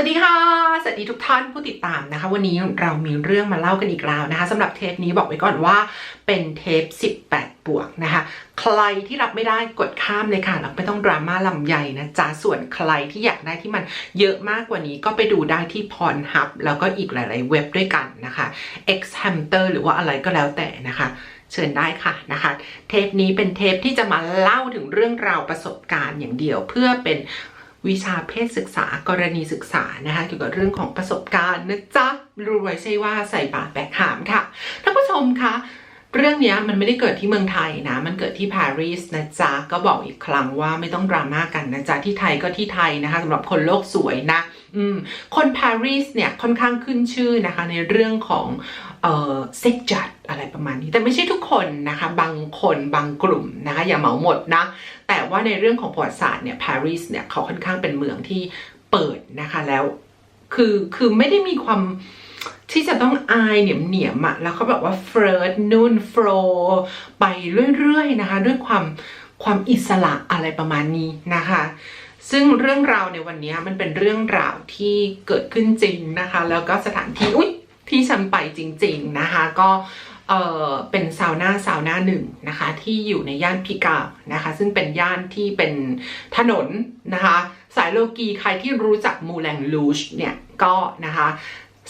สวัสดีค่ะ สวัสดีทุกท่านผู้ติดตามนะคะ วันนี้เรามีเรื่องมาเล่ากันอีกแล้วนะคะสำหรับเทปนี้บอกไว้ก่อนว่าเป็นเทป 18 บวกนะคะ ใครที่รับไม่ได้กดข้ามเลยค่ะแล้วไม่ต้องดราม่าลำใหญ่นะจ๊ะส่วนใครที่อยากได้ที่มันเยอะมากกว่านี้ก็ไปดูได้ที่พรฮับแล้วก็อีกหลาย ๆ เว็บด้วยกันนะคะ X Hamster หรือว่าอะไรก็แล้วแต่นะคะเชิญได้ค่ะนะคะ เทปนี้เป็นเทปที่จะมาเล่าถึงเรื่องราวประสบการณ์อย่างเดียวเพื่อเป็น วิชาเพศศึกษากรณีศึกษานะคะเกี่ยวกับเรื่องของประสบการณ์นะจ๊ะรู้ไว้ใช่ว่าใส่บาตรแบกหามค่ะท่านผู้ชมคะเรื่องนี้มันไม่ได้เกิดที่เมืองไทยนะ มันเกิดที่ปารีสนะจ๊ะ ก็บอกอีกครั้งว่าไม่ต้องดราม่ากันนะจ๊ะ ที่ไทยก็ที่ไทยนะคะสำหรับคนโลกสวยนะ อืม คนปารีสเนี่ยค่อนข้างขึ้นชื่อนะคะ ในเรื่องของเอ่อเซ็กจัดอะไรประมาณนี้ แต่ไม่ใช่ทุกคนนะคะ บางคนบางกลุ่มนะคะ อย่าเหมาหมดนะ แต่ว่าในเรื่องของประวัติศาสตร์เนี่ยปารีสเนี่ยเขาค่อนข้างเป็นเมืองที่เปิดนะคะแล้วคือคือไม่ได้มีความที่จะต้องอายเหนียมเหนียมอะแล้วเขาแบบว่าเฟิร์สนู่นโฟลไปเรื่อยๆนะคะ ด้วยความความอิสระอะไรประมาณนี้นะคะ ซึ่งเรื่องราวในวันนี้มันเป็นเรื่องราวที่เกิดขึ้นจริงนะคะ แล้วก็สถานที่อุ้ยที่ฉันไปจริง ๆนะคะ ก็ เออเป็นซาวน่าซาวน่าหนึ่งนะคะที่อยู่ในย่านพิกานะคะซึ่งเป็นย่านที่เป็นถนนนะคะสายโลกีใครที่รู้จักมูแลงลูชเนี่ยก็นะคะ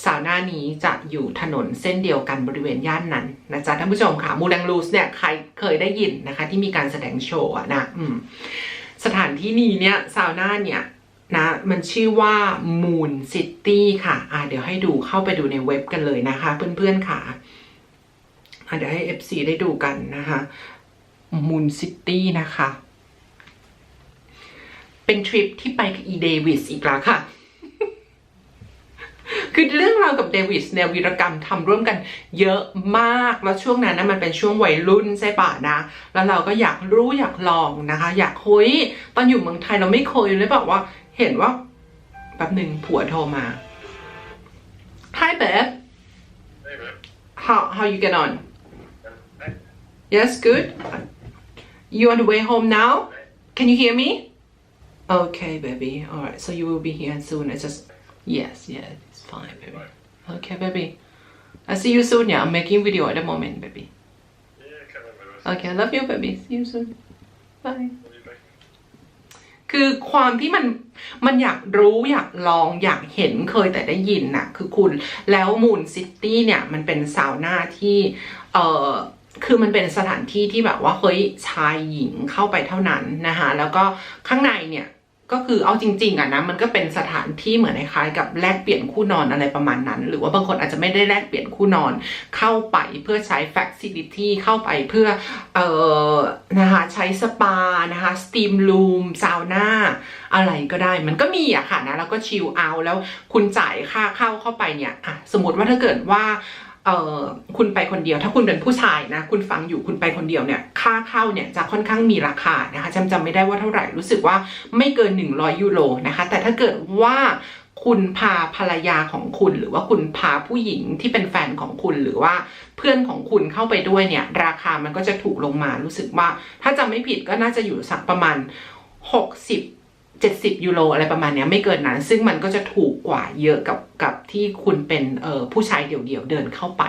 ซาวน่านี้จะอยู่ถนนเส้นเดียวกันบริเวณย่านนั้นนะจ๊ะท่านผู้ชมค่ะมูแลงลูชเนี่ยใครเคยได้ยินนะคะที่มีการแสดงโชว์นะอืมสถานที่นี้เนี่ยซาวน่าเนี่ยนะมันชื่อว่า Moon City ค่ะอ่าเดี๋ยวให้ดูเข้าไปดูในเว็บกันเลยนะคะ เพื่อนๆค่ะ เดี๋ยวให้ FC ได้ดูกันนะคะ Moon City นะคะ เป็นทริปที่ไปกับอีเดวิสอีกแล้วค่ะ คือเรื่องราวกับเดวิสเนี่ยวีรกรรมทำร่วมกันเยอะมาก แล้วช่วงนั้นนะมันเป็นช่วงวัยรุ่นใช่ปะนะ แล้วเราก็อยากรู้อยากลองนะคะ อยากคุยตอนอยู่เมืองไทยเราไม่เคยเลยแบบว่า เห็นว่าแป๊บหนึ่งผัวโทรมา Hi babe Hey, man. how how you get on Hey. Yes good You on the way home now Can you hear me Okay baby alright so you will be here soon I just Yes yeah it's fine baby Okay baby I see you soon yeah I'm making video at the moment baby Yeah, come on, man. Okay I love you baby see you soon Bye Love you back. คือความที่มันมันอยากรู้อยากลองอยากเห็นเคยแต่ได้ยินน่ะ คือคุณแล้วมูนซิตี้เนี่ย มันเป็นซาวน่าที่ เออ คือมันเป็นสถานที่ที่แบบว่าเฮ้ยชายหญิงเข้าไปเท่านั้นนะคะแล้วก็ข้างในเนี่ยก็คือเอาจริง ๆอะนะมันก็เป็นสถานที่เหมือนคล้ายกับแลกเปลี่ยนคู่นอนอะไรประมาณนั้น หรือว่าบางคนอาจจะไม่ได้แลกเปลี่ยนคู่นอน เข้าไปเพื่อใช้ facility เข้าไปเพื่อเอ่อนะคะใช้สปานะคะสตีมรูมซาวน่าอะไรก็ได้มันก็มีอะค่ะนะแล้วก็ชิลเอาแล้วคุณจ่ายค่าเข้าเข้าไปเนี่ยอะสมมติว่าถ้าเกิดว่า ออคุณไปคนเดียว ถ้าคุณเป็นผู้ชายนะ คุณฟังอยู่คุณไปคนเดียวเนี่ย ค่าเข้าเนี่ยจะค่อนข้างมีราคานะคะจำจำไม่ได้ว่าเท่าไหร่รู้สึกว่าไม่เกิน 100 ยูโรนะคะ แต่ถ้าเกิดว่าคุณพาภรรยาของคุณหรือว่าคุณพาผู้หญิงที่เป็นแฟนของคุณหรือว่าเพื่อนของคุณเข้าไปด้วยเนี่ย ราคามันก็จะถูกลงมารู้สึกว่า ถ้าจำไม่ผิดก็น่าจะอยู่สักประมาณ 60 70 ยูโรอะไรประมาณนี้ไม่เกินนั้น ซึ่งมันก็จะถูกกว่าเยอะกับกับที่คุณเป็นเอ่อผู้ชายเดี่ยวๆเดินเข้าไป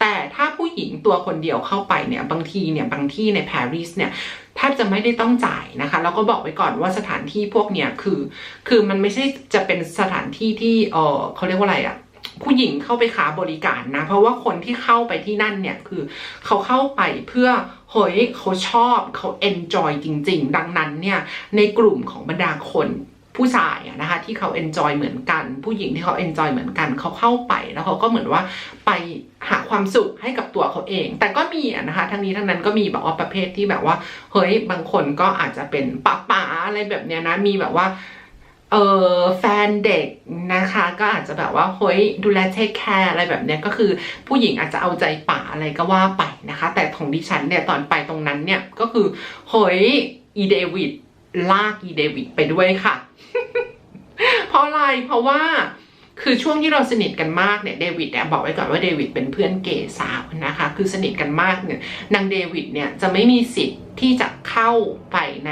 แต่ถ้าผู้หญิงตัวคนเดียวเข้าไปเนี่ยบางทีเนี่ยบางที่ในปารีสเนี่ยแทบจะไม่ได้ต้องจ่ายนะคะแล้วก็บอกไว้ก่อนว่าสถานที่พวกเนี้ยคือ คือมันไม่ใช่จะเป็นสถานที่ที่เออเขาเรียกว่าอะไรอะผู้หญิงเข้าไปค้าบริการนะ เพราะว่าคนที่เข้าไปที่นั่นเนี่ยคือเขาเข้าไปเพื่อ เฮ้ยเขาชอบเขาเอนจอยจริง ๆ ดังนั้นเนี่ยในกลุ่มของบรรดาคนผู้ชายอะนะคะที่เขาเอนจอยเหมือนกัน ผู้หญิงที่เขาเอนจอยเหมือนกันเขาเข้าไปแล้วเขาก็เหมือนว่าไปหาความสุขให้กับตัวเขาเอง แต่ก็มีนะคะทั้งนี้ทั้งนั้นก็มีแบบว่าประเภทที่แบบว่าเฮ้ยบางคนก็อาจจะเป็นป้าป๋าอะไรแบบเนี้ยนะมีแบบว่า เออแฟนเด็กนะคะ ก็อาจจะแบบว่าเฮ้ยดูแลเทคแคร์อะไรแบบเนี้ยก็คือผู้หญิงอาจจะเอาใจป่าอะไรก็ว่าไปนะคะ แต่ของดิฉันเนี่ยตอนไปตรงนั้นเนี่ยก็คือเฮ้ยอีเดวิดลากอีเดวิดไปด้วยค่ะ เพราะอะไรเพราะว่าคือช่วงที่เราสนิทกันมากเนี่ยเดวิดเนี่ยบอกไว้ก่อนว่าเดวิดเป็นเพื่อนเกย์สาวนะคะ คือสนิทกันมากเนี่ยนางเดวิดเนี่ยจะไม่มีสิทธิ์ที่จะเข้าไปใน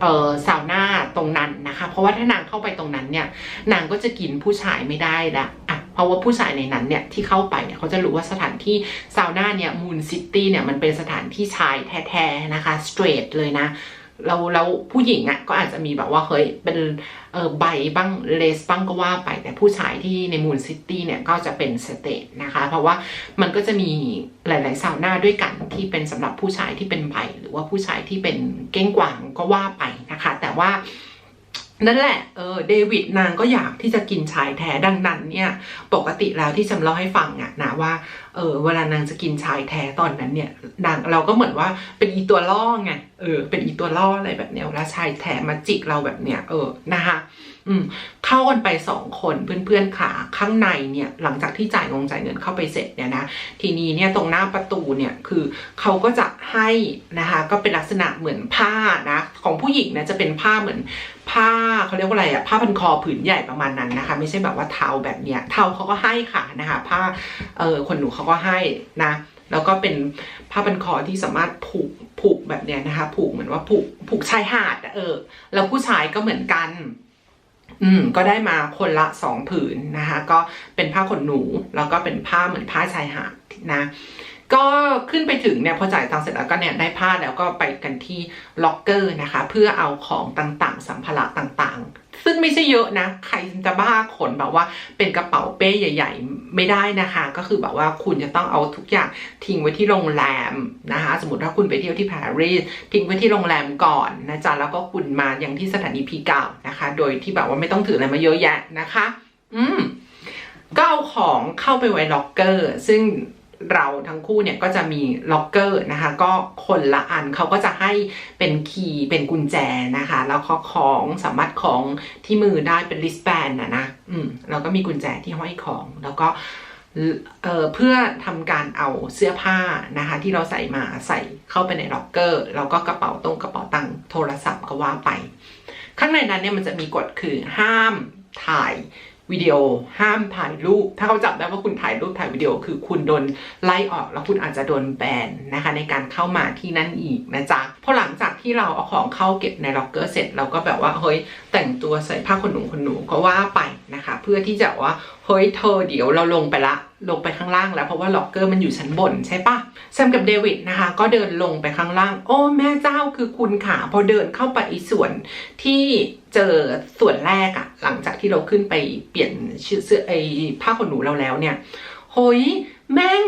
เออซาวน่าตรงนั้นนะคะ เพราะว่าถ้านางเข้าไปตรงนั้นเนี่ย นางก็จะกินผู้ชายไม่ได้ละอะเพราะว่าผู้ชายในนั้นเนี่ยที่เข้าไปเนี่ยเขาจะรู้ว่าสถานที่ซาวน่าเนี่ยมูนซิตี้เนี่ยมันเป็นสถานที่ชายแท้ๆนะคะสเตรทเลยนะ เราเราผู้หญิงอะ่ะก็อาจจะมีแบบว่าเฮ้ยเป็นเออใบบ้างเลสบ้างก็ว่าไป แต่ผู้ชายที่ในมูลซิตี้เนี่ยก็จะเป็นสเตทนะคะ เพราะว่ามันก็จะมีหลาย ๆ สาวหน้าด้วยกันที่เป็นสำหรับผู้ชายที่เป็นใบหรือว่าผู้ชายที่เป็นเก้งกวางก็ว่าไปนะคะ แต่ว่า นั่นแหละเออเดวิดนางก็อยากที่จะกินชายแท้ดังนั้นเนี่ยปกติแล้วที่จำเล่าให้ฟังอะนะว่าเออเวลานางจะกินชายแท้ตอนนั้นเนี่ยนางเราก็เหมือนว่าเป็นอีตัวล่อไงเออเป็นอีตัวล่ออะไรแบบเนี้ยเวลาชายแท้มาจิกเราแบบเนี้ยเออนะคะ เข้ากันไปสองคนเพื่อนๆขาข้างในเนี่ยหลังจากที่จ่ายงงจ่ายเงินเข้าไปเสร็จเนี่ยนะทีนี้เนี่ยตรงหน้าประตูเนี่ยคือเขาก็จะให้นะคะก็เป็นลักษณะเหมือนผ้านะของผู้หญิงเนี่ยจะเป็นผ้าเหมือนผ้าเขาเรียกว่าอะไรอะผ้าพันคอผืนใหญ่ประมาณนั้นนะคะ ไม่ใช่แบบว่าเทาแบบเนี้ยเทาเขาก็ให้ค่ะนะคะผ้าเออคนหนูเขาก็ให้นะแล้วก็เป็นผ้าพันคอที่สามารถผูกผูกแบบเนี้ยนะคะ ผูกเหมือนว่าผูกผูกชายหาดเออแล้วผู้ชายก็เหมือนกัน อืมก็ได้มาคนละสองผืนนะคะ ก็เป็นผ้าขนหนู แล้วก็เป็นผ้าเหมือนผ้าชายหาดนะก็ขึ้นไปถึงเนี่ยพอจ่ายตังค์เสร็จแล้วก็เนี่ยได้ผ้าแล้วก็ไปกันที่ล็อกเกอร์นะคะ เพื่อเอาของต่างๆ สัมภาระต่างๆ ซึ่งไม่ใช่เยอะนะ ใครจะบ้าขนแบบว่าเป็นกระเป๋าเป้ใหญ่ ๆ ไม่ได้นะคะ ก็คือแบบว่าคุณจะต้องเอาทุกอย่างทิ้งไว้ที่โรงแรมนะคะ สมมติถ้าคุณไปเที่ยวที่ปารีสทิ้งไว้ที่โรงแรมก่อนนะจ๊ะแล้วก็คุณมาอย่างที่สถานีพีเก้านะคะ โดยที่แบบว่าไม่ต้องถืออะไรมาเยอะแยะนะคะ อืมก็เอาของเข้าไปไว้ล็อกเกอร์ ซึ่ง เราทั้งคู่เนี่ยก็จะมีล็อกเกอร์นะคะ ก็คนละอันเขาก็จะให้เป็นคีย์เป็นกุญแจนะคะ แล้วก็ของสามารถของที่มือได้เป็นลิสแบนนะนะอืมแล้วก็มีกุญแจที่ห้อยของ แล้วก็เอ่อเพื่อทำการเอาเสื้อผ้านะคะ ที่เราใส่มาใส่เข้าไปในล็อกเกอร์แล้วก็กระเป๋าตรงกระเป๋าตังค์โทรศัพท์ก็ว่าไป ข้างในนั้นเนี่ยมันจะมีกฎคือห้ามถ่าย วิดีโอ ห้ามถ่ายรูป ถ้าเขาจับได้ว่าคุณถ่ายรูปถ่ายวิดีโอ คือคุณโดนไล่ออกแล้วคุณอาจจะโดนแบนนะคะ ในการเข้ามาที่นั่นอีกนะจ๊ะพอหลังจากที่เราเอาของเข้าเก็บในล็อกเกอร์เสร็จเราก็แบบว่าเฮ้ยแต่งตัวใส่ผ้าขนหนูขนหนูก็ว่าไป นะคะ เพื่อที่จะว่าเฮ้ยเธอเดี๋ยวเราลงไปละ ลงไปข้างล่างแล้วเพราะว่าล็อกเกอร์มันอยู่ชั้นบนใช่ปะแซมกับเดวิดนะคะ ก็เดินลงไปข้างล่าง โอ้แม่เจ้าคือคุณขาพอเดินเข้าไปอีส่วนที่เจอส่วนแรกอะหลังจากที่เราขึ้นไปเปลี่ยนชื่อเสื้อไอผ้าขนหนูเราแล้วเนี่ยเฮ้ยแม่ง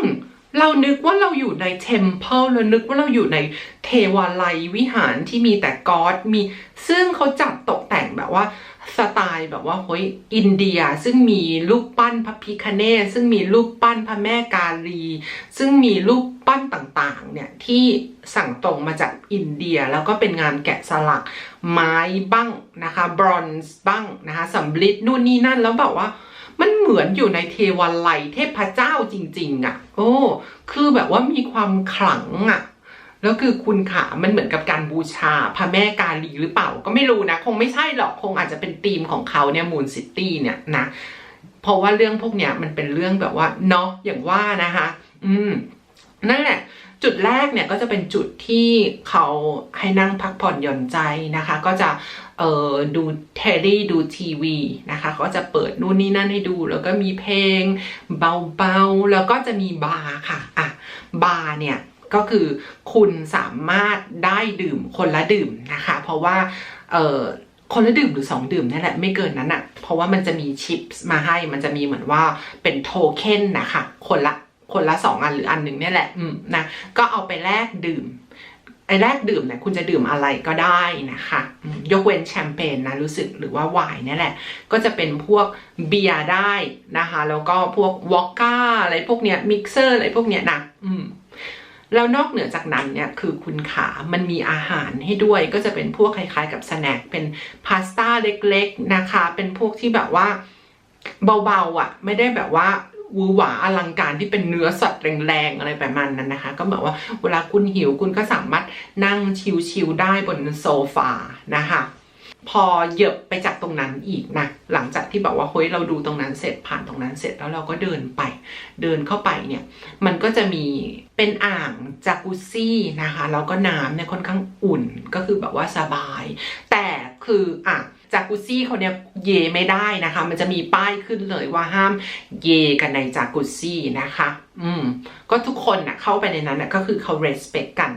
เรานึกว่าเราอยู่ในเทมเพลเรานึกว่าเราอยู่ในเทวาลัยวิหารที่มีแต่กอดมีซึ่งเขาจัดตกแต่งแบบว่า สไตล์แบบว่าเฮ้ยอินเดียซึ่งมีรูปปั้นพระพิคเนศซึ่งมีรูปปั้นพระแม่กาลี ซึ่งมีรูปปั้นต่างๆเนี่ยที่สั่งตรงมาจากอินเดียแล้วก็เป็นงานแกะสลักไม้บ้างนะคะบรอนซ์บ้างนะคะสำลิดนู่นนี่นั่นแล้วแบบว่ามันเหมือนอยู่ในเทวาลัยเทพเจ้าจริง ๆอะ โอ้ คือแบบว่ามีความขลังอะ แล้วคือคุณขามันเหมือนกับการบูชาพระแม่กาลีหรือเปล่าก็ไม่รู้นะ คงไม่ใช่หรอกคงอาจจะเป็นธีมของเขาเนี่ยมูนซิตี้เนี่ยนะเพราะว่าเรื่องพวกเนี้ยมันเป็นเรื่องแบบว่าเนาะอย่างว่านะคะ อืมนั่นแหละจุดแรกเนี่ยก็จะเป็นจุดที่เขาให้นั่งพักผ่อนหย่อนใจนะคะ ก็จะเอ่อดูเทรี่ดูทีวีนะคะเขาก็จะเปิดนู่นนี่นั่นให้ดู แล้วก็มีเพลงเบาๆ แล้วก็จะมีบาร์ค่ะอะบาร์เนี่ย ก็คือคุณสามารถได้ดื่มคนละดื่มนะคะ เพราะว่าเอ่อคนละดื่มหรือสองดื่มนี่แหละไม่เกินนั้นอะ่ะ เพราะว่ามันจะมีชิปมาให้มันจะมีเหมือนว่าเป็นโทเค็นนะคะคนละคนละสองอันหรืออันหนึ่งเนี่ยแหละอืมนะก็เอาไปแลกดื่มไอ้แรกดื่มเนี่ยคุณจะดื่มอะไรก็ได้นะคะ ยกเว้นแชมเปญนะรู้สึกหรือว่าไวน์นี่แหละ ก็จะเป็นพวกเบียร์ได้นะคะ แล้วก็พวกวอดก้าอะไรพวกเนี้ยมิกเซอร์อะไรพวกเนี้ยนะอืม แล้วนอกเหนือจากนั้นเนี่ยคือคุณขามันมีอาหารให้ด้วยก็จะเป็นพวกคล้ายๆกับสแน็คเป็นพาสต้าเล็กๆนะคะ เป็นพวกที่แบบว่าเบาๆอะ ไม่ได้แบบว่าวือหวาอลังการที่เป็นเนื้อสัตว์แรงๆอะไรประมาณนั้นนะคะ ก็แบบว่าเวลาคุณหิวคุณก็สามารถนั่งชิลๆได้บนโซฟานะคะ พอเหยอบไปจากตรงนั้นอีกนะหลังจากที่แบบว่าเฮ้ยเราดูตรงนั้นเสร็จผ่านตรงนั้นเสร็จแล้วเราก็เดินไป เดินเข้าไปเนี่ยมันก็จะมีเป็นอ่างจากุซี่นะคะแล้วก็น้ำเนี่ยค่อนข้างอุ่นก็คือแบบว่าสบาย แต่คืออะจากุซี่เขาเนี่ยเยไม่ได้นะคะ มันจะมีป้ายขึ้นเลยว่าห้ามเยกันในจากุซี่นะคะ อืมก็ทุกคนนะเข้าไปในนั้นนะก็คือเขา respect กัน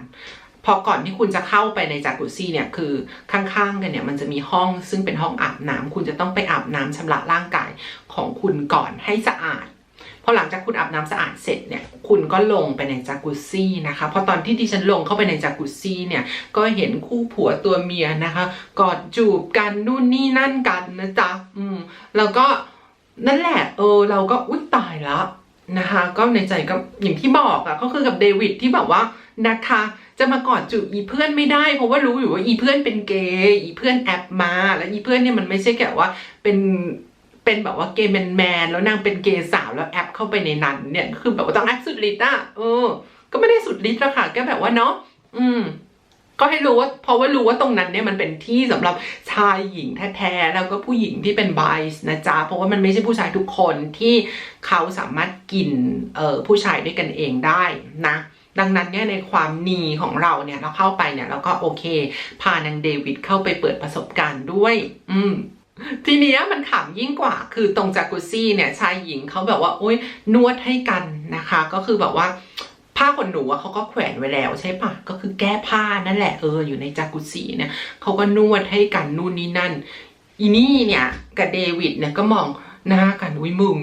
พอก่อนที่คุณจะเข้าไปในจากุซซี่เนี่ยคือข้างๆกันเนี่ยมันจะมีห้องซึ่งเป็นห้องอาบน้ำคุณจะต้องไปอาบน้ำชำระร่างกายของคุณก่อนให้สะอาดพอหลังจากคุณอาบน้ำสะอาดเสร็จเนี่ย คุณก็ลงไปในจากุซซี่นะคะ พอตอนที่ดิฉันลงเข้าไปในจากุซี่เนี่ย ก็เห็นคู่ผัวตัวเมียนะคะ กอดจูบกันนู่นนี่นั่นกันนะจ๊ะ อืม แล้วก็นั่นแหละ เออ เราก็อุ้ยตายละนะคะ ก็ในใจก็อย่างที่บอกอะก็คือกับเดวิดที่แบบว่านะคะ จะมากอดจูบอีเพื่อนไม่ได้ เพราะว่ารู้อยู่ว่าอีเพื่อนเป็นเกย์อีเพื่อนแอบมา แล้วอีเพื่อนเนี่ยมันไม่ใช่แค่ว่าเป็นเป็นแบบว่าเกย์แมนแมนแล้วนางเป็นเกย์สาวแล้วแอบเข้าไปในนั้นเนี่ยคือแบบว่าต้องแอบสุดฤทธิ์อะเออ ก็ไม่ได้สุดฤทธิ์หรอกค่ะแค่แบบว่าเนาะอืมก็ให้รู้ว่าเพราะว่ารู้ว่าตรงนั้นเนี่ยมันเป็นที่สำหรับชายหญิงแท้ๆแล้วก็ผู้หญิงที่เป็นไบส์นะจ๊ะเพราะว่ามันไม่ใช่ผู้ชายทุกคนที่เขาสามารถกินเอ่อผู้ชายด้วยกันเองได้นะ ดังนั้นเนี่ยในความนีของเราเนี่ยเราเข้าไปเนี่ยเราก็โอเค พานางเดวิดเข้าไปเปิดประสบการณ์ด้วย อืมทีเนี้ยมันขำยิ่งกว่า คือตรงจากกุซี่เนี่ยชายหญิงเขาแบบว่าโอ๊ยนวดให้กันนะคะ ก็คือแบบว่าผ้าขนหนูอะเขาก็แขวนไว้แล้วใช่ปะก็คือแก้ผ้านั่นแหละเอออยู่ในจากุซี่เนี่ยเขาก็นวดให้กันนู่นนี่นั่น อีนี่เนี่ยกับเดวิดเนี่ยก็มองหน้ากันอุ้ยมึง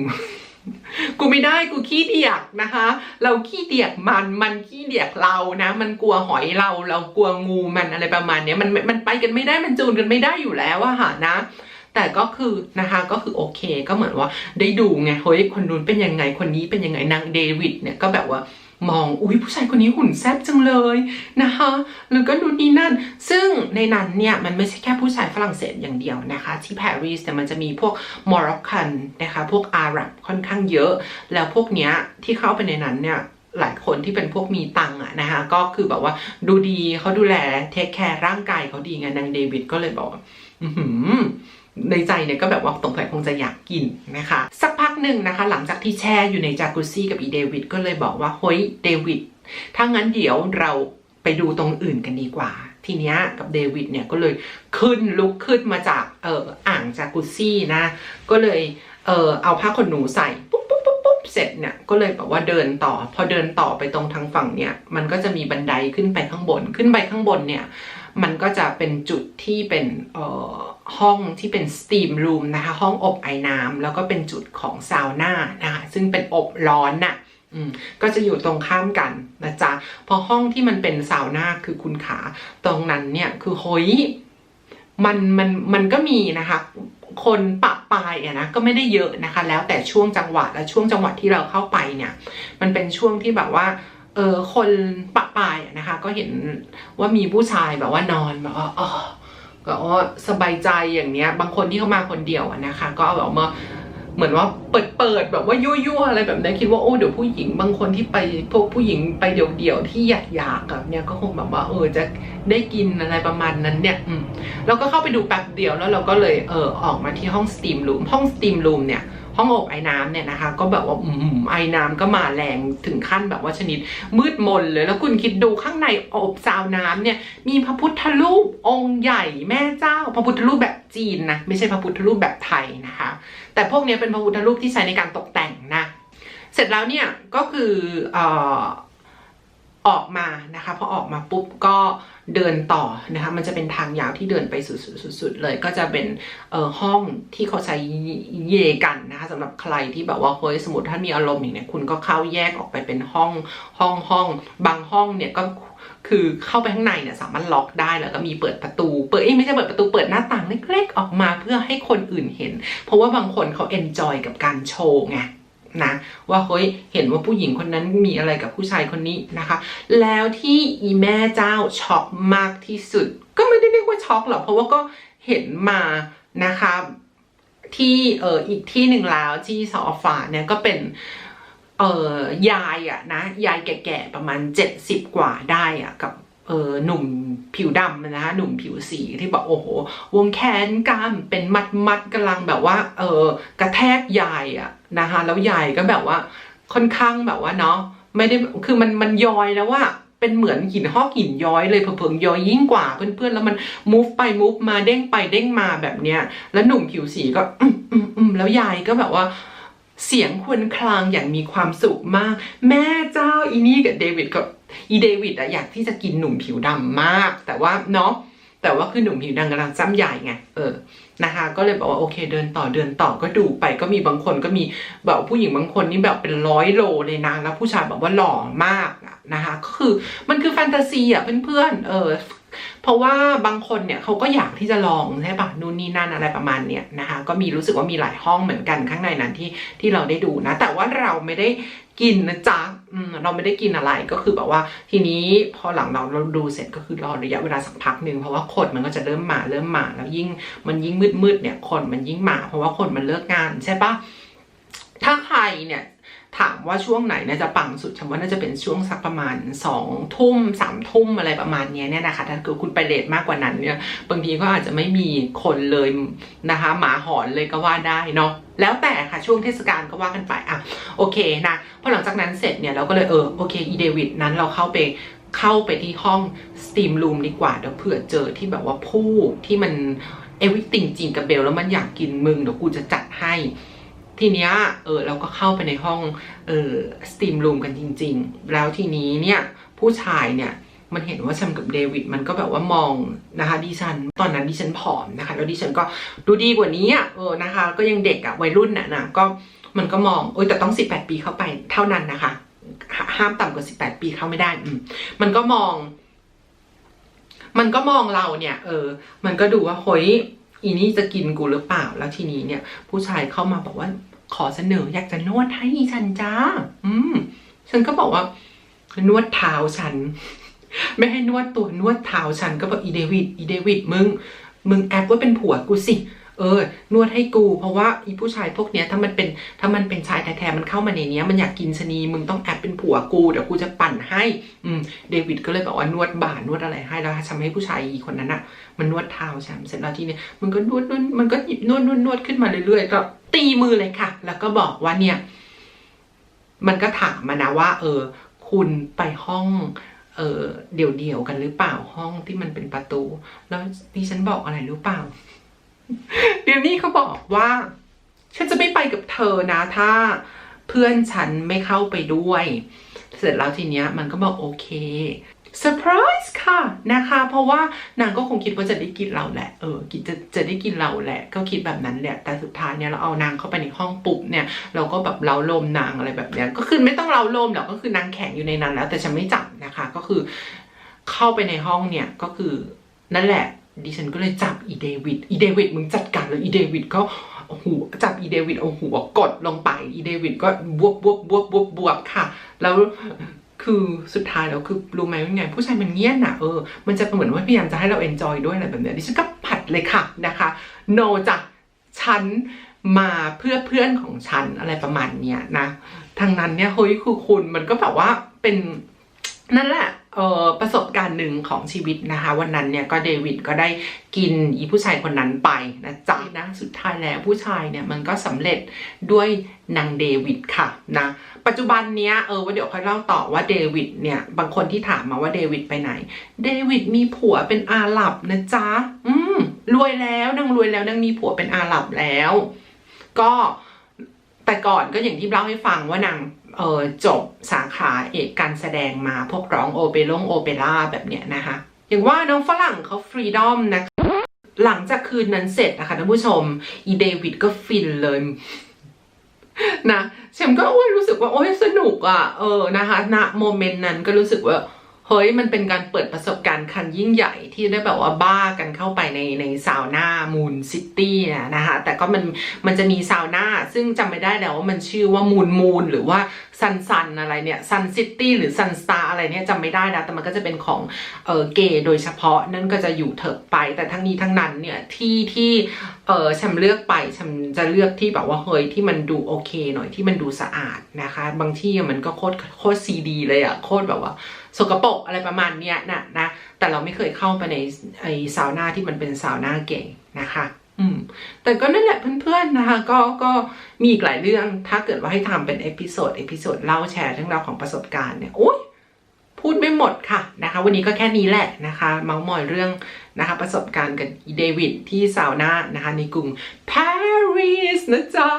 กูไม่ได้กูขี้เดียกนะคะ เราขี้เดียกมันมันขี้เดียกเรานะ มันกลัวหอยเราเรากลัวงูมันอะไรประมาณเนี้ยมันมันไปกันไม่ได้มันจูนกันไม่ได้อยู่แล้วอะค่ะนะ แต่ก็คือนะคะก็คือโอเคก็เหมือนว่าได้ดูไงเฮ้ยคนนู้นเป็นยังไงคนนี้เป็นยังไงนางเดวิดเนี่ยก็แบบว่า มองอุ้ยผู้ชายคนนี้หุ่นแซ่บจังเลยนะคะแล้วก็นู่นนี่นั่น ซึ่งในนั้นเนี่ยมันไม่ใช่แค่ผู้ชายฝรั่งเศสอย่างเดียวนะคะ ที่ปารีสแต่มันจะมีพวกมอร็อกกันนะคะพวกอาหรับค่อนข้างเยอะ แล้วพวกเนี้ยที่เข้าไปในนั้นเนี่ยหลายคนที่เป็นพวกมีตังอะนะคะก็คือแบบว่าดูดีเขาดูแลเทคแคร์ร่างกายเขาดีไงนางเดวิดก็เลยบอกอื้อ ในใจเนี่ยก็แบบว่าตรงใจคงจะอยากกินนะคะ สักพักหนึ่งนะคะ หลังจากที่แช่อยู่ในจากุซซี่กับอีเดวิดก็เลยบอกว่าเฮ้ยเดวิดถ้างั้นเดี๋ยวเราไปดูตรงอื่นกันดีกว่า ทีเนี้ยกับเดวิดเนี่ยก็เลยขึ้นลุกขึ้นมาจากเอ่ออ่างจากุซี่นะ ก็เลยเอ่อเอาผ้าขนหนูใส่ปุ๊บปุ๊บปุ๊บปุ๊บเสร็จเนี่ยก็เลยแบบว่าเดินต่อ พอเดินต่อไปตรงทางฝั่งเนี่ยมันก็จะมีบันไดขึ้นไปข้างบนขึ้นไปข้างบนเนี่ย มันก็จะเป็นจุดที่เป็นห้องที่เป็นสตีมรูมนะคะห้องอบไอ้น้ำแล้วก็เป็นจุดของซาวน่านะคะซึ่งเป็นอบร้อนน่ะก็จะอยู่ตรงข้ามกันนะจ๊ะพอห้องที่มันเป็นซาวน่าคือคุณขาตรงนั้นเนี่ยคือโหยมันมันมันก็มีนะคะ คนปะปายอะนะก็ไม่ได้เยอะนะคะ แล้วแต่ช่วงจังหวะและช่วงจังหวะที่เราเข้าไปเนี่ย มันเป็นช่วงที่แบบว่า เออคนปะปายนะคะ ก็เห็นว่ามีผู้ชายแบบว่านอนแบบว่าอ๋อก็อสบายใจอย่างเนี้ย บางคนที่เขามาคนเดียวนะคะ ก็เอาแบบมาเหมือนว่าเปิดเปิดๆแบบว่ายั่วๆอะไรแบบนี้คิดว่าโอ้เดี๋ยวผู้หญิงบางคนที่ไปพวกผู้หญิงไปเดี่ยวๆที่อยากอยากแบบเนี้ยก็คงแบบว่าเออจะได้กินอะไรประมาณนั้นเนี่ยอืมเราก็เข้าไปดูแป๊บเดียวแล้วเราก็เลยเออออกมาที่ห้องสต a มรูมห้องสต a มรูมเนี่ย ห้องอบไอ้น้ำเนี่ยนะคะ ก็แบบว่าอืมไอ้น้ำก็มาแรงถึงขั้นแบบว่าชนิด มืดมนเลย แล้วคุณคิดดูข้างในอบซาวน้ำเนี่ย มีพระพุทธรูปองค์ใหญ่แม่เจ้า พระพุทธรูปแบบจีนนะไม่ใช่พระพุทธรูปแบบไทยนะคะ แต่พวกนี้เป็นพระพุทธรูปที่ใช้ในการตกแต่งนะ เสร็จแล้วเนี่ยก็คือเอ่อ ออกมานะคะพอออกมาปุ๊บก็เดินต่อนะคะมันจะเป็นทางยาวที่เดินไปสุดๆๆเลยก็จะเป็นห้องที่เขาใช้เยกันนะคะสำหรับใครที่แบบว่าเฮ้ยสมมติถ้ามีอารมณ์อย่างเนี้ยคุณก็เข้าแยกออกไปเป็นห้องห้องห้องบางห้องเนี่ยก็คือเข้าไปข้างในเนี่ยสามารถล็อกได้แล้วก็มีเปิดประตู เปิดเอ้ไม่ใช่เปิดประตูเปิดหน้าต่างเล็กๆออกมาเพื่อให้คนอื่นเห็น เพราะว่าบางคนเขาเอนจอยกับการโชว์ไง นะว่าเฮ้ยเห็นว่าผู้หญิงคนนั้นมีอะไรกับผู้ชายคนนี้นะคะ แล้วที่อีแม่เจ้าช็อกมากที่สุด ก็ไม่ได้เรียกว่าช็อกหรอกเพราะว่าก็เห็นมานะคะที่เอออีกที่หนึ่งแล้วที่ซอฟาเนี่ยก็เป็นเออยายอะนะยายแก่ๆประมาณ 70 กว่าได้อะกับเออหนุ่ม ผิวดำนะฮะหนุ่มผิวสีที่บอกโอ้โห วงแขนกล้ามเป็นมัดมัดกำลังแบบว่า เออกระแทกยายอะนะคะแล้วยายก็แบบว่าค่อนข้างแบบว่าเนาะไม่ได้คือมันมันย้อยแล้วว่าเป็นเหมือนหินหอกหินย้อยเลยเผิงย้อยยิ่งกว่าเพื่อนๆ แล้วมัน move ไป move มาเด้งไปเด้งมาแบบเนี้ยแล้วหนุ่มผิวสีก็อืมอืมอืมแล้วยายก็แบบว่าเสียงควรคลางอย่างมีความสุขมาก แม่เจ้าอีนี่กับเดวิดก็ อีเดวิดอะอยากที่จะกินหนุ่มผิวดำมาก แต่ว่าเนาะแต่ว่าคือหนุ่มผิวดำกำลังจ้ำใหญ่ไงเออนะคะ ก็เลยบอกว่าโอเคเดินต่อเดินต่อก็ดูไปก็มีบางคนก็มีแบบผู้หญิงบางคนนี่แบบเป็นร้อยโลเลยนะแล้วผู้ชายแบบว่าหล่อมากนะคะก็คือมันคือแฟนตาซีอะเพื่อนๆเออเพราะว่าบางคนเนี่ยเขาก็อยากที่จะลองใช่ปะนู่นนี่นั่นอะไรประมาณเนี้ยนะคะ ก็มีรู้สึกว่ามีหลายห้องเหมือนกันข้างในนั้นที่ที่เราได้ดูนะ แต่ว่าเราไม่ได้กินนะจ๊ะ เราไม่ได้กินอะไรก็คือแบบว่าทีนี้พอหลังเราเราดูเสร็จก็คือรอระยะเวลาสักพักหนึ่งเพราะว่าคนมันก็จะเริ่มมาเริ่มมาแล้วยิ่งมันยิ่งมืดมืดๆเนี่ยคนมันยิ่งมาเพราะว่าคนมันเลิกงานใช่ปะถ้าใครเนี่ย ถามว่าช่วงไหนน่าจะปังสุดฉันว่าน่าจะเป็นช่วงสักประมาณสองทุ่มสามทุ่มอะไรประมาณนี้เนี่ยนะคะ ถ้าเกิดคุณไปเลทมากกว่านั้นเนี่ยบางทีก็อาจจะไม่มีคนเลยนะคะ หมาหอนเลยก็ว่าได้เนาะแล้วแต่ค่ะช่วงเทศกาลก็ว่ากันไปอะโอเคนะพอหลังจากนั้นเสร็จเนี่ยเราก็เลยเออโอเคอีเดวิดนั้นเราเข้าไปเข้าไปที่ห้องสตีมรูมดีกว่าเดี๋ยวเผื่อเจอที่แบบว่าผู้ที่มันเอวิติงจริงกับเบลแล้วมันอยากกินมึงเดี๋ยวกูจะจัดให้ ทีเนี้ยเออเราก็เข้าไปในห้องเออสตีมรูมกันจริง ๆ แล้วทีนี้เนี่ยผู้ชายเนี่ยมันเห็นว่าฉันกับเดวิดมันก็แบบว่ามองนะคะดิฉันตอนนั้นดิฉันผอมนะคะแล้วดิฉันก็ดูดีกว่านี้อะเออนะคะ ก็ยังเด็กอะวัยรุ่นน่ะนะก็มันก็มองโอ้ยแต่ต้อง 18 ปีเข้าไปเท่านั้นนะคะหาห้ามต่ำกว่า 18 ปีเข้าไม่ได้อืมมันก็มอง มันก็มองเราเนี่ย เออ มันก็ดูว่าเฮ้ยอีนี่จะกินกูหรือเปล่าแล้วทีนี้เนี่ย ผู้ชายเข้ามาบอกว่า ขอเสนออยากจะนวดให้ฉันจ้า อืม ฉันก็บอกว่า นวดเท้าฉัน ไม่ให้นวดตัวนวดเท้าฉันก็บอกอีเดวิดอีเดวิดมึง มึงแอบว่าเป็นผัวกูสิ เออนวดให้กู เพราะว่าอีผู้ชายพวกเนี้ยถ้ามันเป็นถ้ามันเป็นชายแท้ๆมันเข้ามาในเนี้ยมันอยากกินชนีมึงต้องแอบเป็นผัวกูเดี๋ยวกูจะปั่นให้อืมเดวิดก็เลยบอกว่านวดบ่านวดอะไรให้แล้วทำให้ผู้ชายอีคนนั้นอะมันนวดเท้าฉันเสร็จแล้วทีเนี้ยมันก็นวดนวดมันก็หยิบนวดนวดนวดขึ้นมาเรื่อยๆก็ตีมือเลยค่ะ แล้วก็บอกว่าเนี่ย มันก็ถามมานะว่า เออ คุณไปห้องเออเดี่ยวๆกันหรือเปล่าห้องที่มันเป็นประตู แล้วดิฉันบอกอะไรหรู้เปล่า เดียวนี้เขาบอกว่า ฉันจะไม่ไปกับเธอนะ ถ้าเพื่อนฉันไม่เข้าไปด้วย เสร็จแล้วทีเนี้ยมันก็บอกโอเคเซอร์ไพรส์ค่ะนะคะ เพราะว่านางก็คงคิดว่าจะได้กินเราแหละ เออกินจะจะได้กินเราแหละ ก็คิดแบบนั้นแหละ แต่สุดท้ายเนี่ยเราเอานางเข้าไปในห้องปุ๊บเนี่ย เราก็แบบเล้าลมนางอะไรแบบเนี้ย ก็คือไม่ต้องเล้าลมหรอกก็คือนางแข็งอยู่ในนั้นแล้ว แต่ฉันไม่จับนะคะ ก็คือเข้าไปในห้องเนี่ยก็คือนั่นแหละ ดิฉันก็เลยจับอีเดวิด อีเดวิดมึงจัดการเลยอีเดวิดก็โอ้โหจับอีเดวิดเอาหัวกดลงไปอีเดวิดก็บวบบวบบวบบวบบวบค่ะ แล้วคือสุดท้ายแล้วคือรู้ไหมว่าไง ผู้ชายมันเงียบน่ะเออมันจะเหมือนว่าพยายามจะให้เราเอนจอยด้วยอะไรแบบเนี้ยดิฉันก็ผัดเลยค่ะนะคะโนจ้ะฉันมาเพื่อเพื่อนของฉันอะไรประมาณเนี้ยนะทางนั้นเนี่ยเฮ้ยคือคุณมันก็แบบว่าเป็น นั่นแหละประสบการณ์หนึ่งของชีวิตนะคะ วันนั้นเนี่ยก็เดวิดก็ได้กินอีผู้ชายคนนั้นไปนะจ๊ะนะสุดท้ายแล้วผู้ชายเนี่ยมันก็สำเร็จด้วยนางเดวิดค่ะนะปัจจุบันเนี้ยเออว่าเดี๋ยวค่อยเล่าต่อว่าเดวิดเนี่ยบางคนที่ถามมาว่าเดวิดไปไหน เดวิดมีผัวเป็นอาหรับนะจ๊ะอืมรวยแล้วนางรวยแล้วนางมีผัวเป็นอาหรับแล้ว ก็แต่ก่อนก็อย่างที่เล่าให้ฟังว่านาง เออจบสาขาเอกการแสดงมาพวกร้องโอเปร่งโอเปร่าแบบเนี้ยนะคะอย่างว่าน้องฝรั่งเขาฟรีดอมนะหลังจากคืนนั้นเสร็จนะคะท่านผู้ชม อีเดวิดก็ฟินเลยนะเชมก็รู้สึกว่า โอ้ยสนุกอะ เออนะคะณโมเมนต์นั้นก็รู้สึกว่า เฮ้ยมันเป็นการเปิดประสบการณ์คันยิ่งใหญ่ที่ได้แบบว่าบ้ากันเข้าไปในในซาวน่ามูนซิตี้นะคะแต่ก็มันมันจะมีซาวน่าซึ่งจำไม่ได้แล้วว่ามันชื่อว่ามูนมูนหรือว่าซันซันอะไรเนี่ยซันซิตี้หรือซันสตาร์อะไรเนี่ยจำไม่ได้นะแต่มันก็จะเป็นของเออเกย์โดยเฉพาะนั่นก็จะอยู่เถอะไป แต่ทั้งนี้ทั้งนั้นเนี่ยที่ที่ อออแชมเลือกไปแชมจะเลือกที่แบบว่าเฮ้ยที่มันดูโอเคหน่อยที่มันดูสะอาดนะคะ บางที่มันก็โคตรโคตรซีดีเลยอะโคตรแบบว่า สกปรกอะไรประมาณเนี้ยนะนะแต่เราไม่เคยเข้าไปในไอซาวน่าที่มันเป็นซาวน่าเก่งนะคะอืมแต่ก็นั่นแหละเพื่อนๆนะคะก็ก็มีอีกหลายเรื่องถ้าเกิดว่าให้ทำเป็นเอพิโซดเอพิโซดเล่าแชร์เรื่องราวของประสบการณ์เนี่ยโอ๊ย พูดไม่หมดค่ะนะคะ วันนี้ก็แค่นี้แหละนะคะ เมาส์มอยเรื่องนะคะประสบการณ์กับเดวิดที่ซาวน่านะคะในกรุงปารีสนะจ๊ะ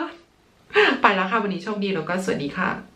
ไปแล้วค่ะ วันนี้โชคดีแล้วก็สวัสดีค่ะ